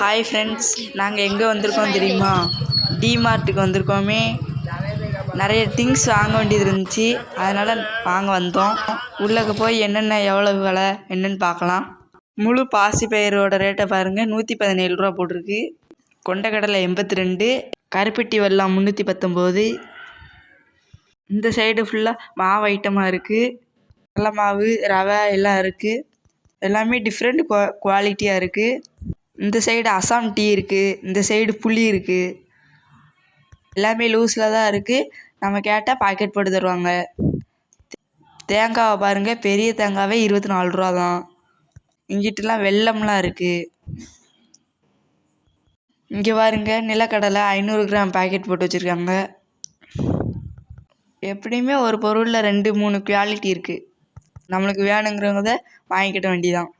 Hi friends நாங்கள் எங்கே வந்திருக்கோம் தெரியுமா? டிமார்ட்டுக்கு வந்திருக்கோமே. நிறைய திங்ஸ் வாங்க வேண்டியது இருந்துச்சு. அதனால் வாங்க வந்தோம். உள்ளே போய் என்னென்ன எவ்வளவு விலை என்னென்னு பார்க்கலாம். முழு பாசிப்பயிரோட ரேட்டை பாருங்கள் நூற்றி பதினேழு ரூபா போட்டிருக்கு. கொண்டக்கடலை எண்பத்தி ரெண்டு கருப்பட்டி வெள்ளம் முந்நூற்றி பத்தொம்போது. இந்த சைடு ஃபுல்லாக மாவு ஐட்டமாக இருக்குது கடல மாவு ரவை எல்லாம் இருக்குது எல்லாமே டிஃப்ரெண்ட் குவா குவாலிட்டியாக இருக்குது இந்த சைடு அசாம் டீ இருக்குது இந்த சைடு புளி இருக்குது எல்லாமே லூஸில் தான் இருக்குது நம்ம கேட்டால் பாக்கெட் போட்டு தருவாங்க. தேங்காவை பாருங்கள் பெரிய தேங்காவே இருபத்தி நாலு ரூபா தான். இங்கிட்டலாம் வெல்லம்லாம் இருக்குது இங்கே பாருங்க நிலக்கடலை ஐநூறு கிராம் பாக்கெட் போட்டு வச்சுருக்காங்க. எப்படியுமே ஒரு பொருளில் ரெண்டு மூணு குவாலிட்டி இருக்குது நம்மளுக்கு வேணுங்கிறவங்க வாங்கிக்கிட்ட வேண்டியதான்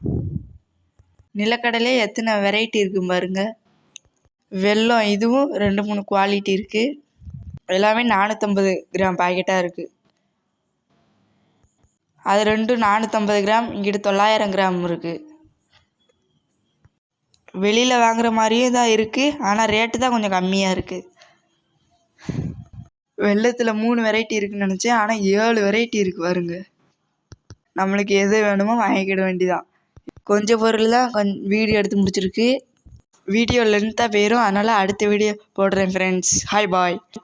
நிலக்கடலை எத்தனை வெரைட்டி இருக்குது பாருங்க. வெல்லம் இதுவும் ரெண்டு மூணு குவாலிட்டி இருக்குது எல்லாமே நானூற்றம்பது கிராம் பாக்கெட்டாக இருக்குது அது ரெண்டும் நானூற்றம்பது கிராம் இங்கிட்டு தொள்ளாயிரம் கிராம் இருக்குது வெளியில் வாங்குற மாதிரியும் தான் இருக்குது ஆனால் ரேட்டு தான் கொஞ்சம் கம்மியாக இருக்குது வெள்ளத்தில் மூணு வெரைட்டி இருக்குன்னு நினச்சேன். ஆனால் ஏழு வெரைட்டி இருக்குது பாருங்க. நம்மளுக்கு எது வேணுமோ வாங்கிக்கிட வேண்டியதான் கொஞ்சம் பொருள் தான் கொஞ் வீடியோ எடுத்து முடிச்சிருக்கு. வீடியோ லென்த்தாக போயிடும் அதனால் அடுத்த வீடியோ போடுறேன் ஃப்ரெண்ட்ஸ் ஹாய் பாய்